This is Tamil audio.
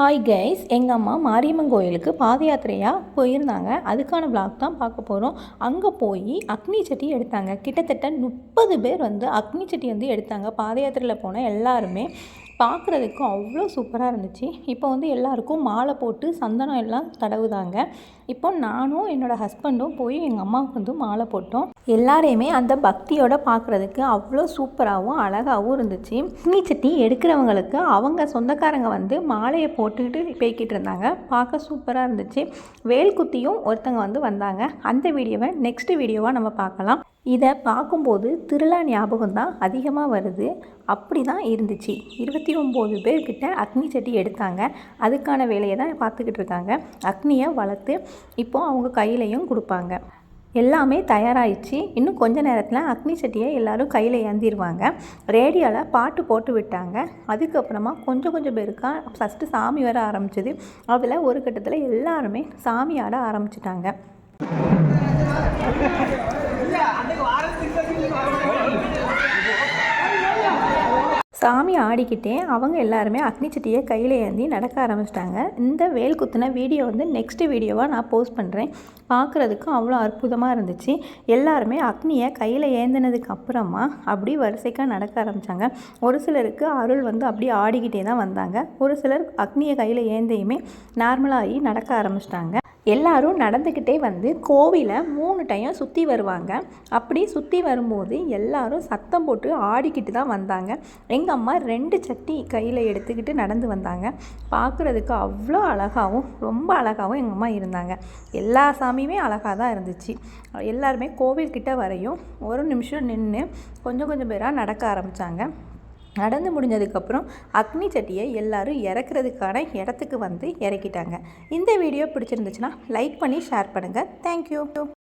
ஹாய் கைஸ் எங்கள் அம்மா மாரியம்மன் கோயிலுக்கு பாத யாத்திரையாக போயிருந்தாங்க. அதுக்கான விளாக் தான் பார்க்க போகிறோம் அங்கே போய் அக்னி சட்டி எடுத்தாங்க. கிட்டத்தட்ட முப்பது பேர் வந்து அக்னி சட்டி வந்து எடுத்தாங்க. பாத யாத்திரையில் போன எல்லாருமே. பார்க்குறதுக்கு அவ்வளோ சூப்பராக இருந்துச்சு. இப்போ வந்து எல்லாருக்கும் மாலை போட்டு சந்தனம் எல்லாம் தடவுதாங்க. இப்போ நானும் என்னோடய ஹஸ்பண்டும் போய் எங்கள் அம்மாவுக்கு வந்து மாலை போட்டோம். எல்லாரையுமே அந்த பக்தியோட பார்க்குறதுக்கு அவ்வளோ சூப்பராகவும் அழகாகவும் இருந்துச்சு. அக்னி சட்டி எடுக்கிறவங்களுக்கு அவங்க சொந்தக்காரங்க வந்து மாலையை போட்டுக்கிட்டு போய்கிட்டு இருந்தாங்க. பார்க்க சூப்பராக இருந்துச்சு. வேல்குத்தியும் ஒருத்தங்க வந்து வந்தாங்க. அந்த வீடியோவை நெக்ஸ்ட் வீடியோவாக நம்ம பார்க்கலாம். இதை பார்க்கும்போது திருவிழா ஞாபகம் தான் அதிகமாக வருது. அப்படி தான் இருந்துச்சு. இருபத்தி ஒம்பது பேர்கிட்ட அக்னி சட்டி எடுத்தாங்க. அதுக்கான வேலையை தான் பார்த்துக்கிட்டு இருக்காங்க. அக்னியை வளர்த்து இப்போ அவங்க கையிலையும் கொடுப்பாங்க. எல்லாமே தயாராகிடுச்சு இன்னும் கொஞ்ச நேரத்தில் அக்னி சட்டியை எல்லோரும் கையில் ஏந்திடுவாங்க ரேடியோவில் பாட்டு போட்டு விட்டாங்க. அதுக்கப்புறமா கொஞ்சம் கொஞ்சம் பேருக்கா ஃபஸ்ட்டு சாமி வர ஆரம்பிச்சது. அதில் ஒரு கட்டத்தில் எல்லாருமே சாமி ஆட ஆரம்பிச்சிட்டாங்க. சாமி ஆடிக்கிட்டே அவங்க எல்லாருமே அக்னி சட்டியை கையில் ஏந்தி நடக்க ஆரம்பிச்சிட்டாங்க. இந்த வேல் குத்துன வீடியோ வந்து நெக்ஸ்ட் வீடியோவாக நான் போஸ்ட் பண்ணுறேன் பார்க்குறதுக்கு அவ்வளோ அற்புதமாக இருந்துச்சு. எல்லாருமே அக்னியை கையில் ஏந்தினதுக்கு அப்புறமா அப்படி வரிசைக்காக நடக்க ஆரம்பித்தாங்க ஒரு சிலருக்கு அருள் வந்து அப்படியே ஆடிக்கிட்டே தான் வந்தாங்க. ஒரு சிலர் அக்னியை கையில் ஏந்தையுமே நார்மலாகி நடக்க ஆரம்பிச்சிட்டாங்க. எல்லாரும் நடந்துக்கிட்டே வந்து கோவிலை மூணு டைம் சுற்றி வருவாங்க. அப்படி சுற்றி வரும்போது எல்லாரும் சத்தம் போட்டு ஆடிக்கிட்டு தான் வந்தாங்க. எங்கள் அம்மா ரெண்டு சட்டி கையில் எடுத்துக்கிட்டு நடந்து வந்தாங்க. பார்க்குறதுக்கு அவ்வளோ அழகாகவும் ரொம்ப அழகாகவும் எங்கள் அம்மா இருந்தாங்க. எல்லா சாமியுமே அழகாக தான் இருந்துச்சு. எல்லாருமே கோவில்கிட்ட வரையும் ஒரு நிமிஷம் நின்று கொஞ்சம் கொஞ்சம் பேராக நடக்க ஆரம்பித்தாங்க நடந்து முடிஞ்சதுக்கப்புறம் அக்னி சட்டியை எல்லோரும் இறக்குறதுக்கான இடத்துக்கு வந்து இறக்கிட்டாங்க. இந்த வீடியோ பிடிச்சிருந்துச்சுன்னா லைக் பண்ணி ஷேர் பண்ணுங்கள் தேங்க்யூ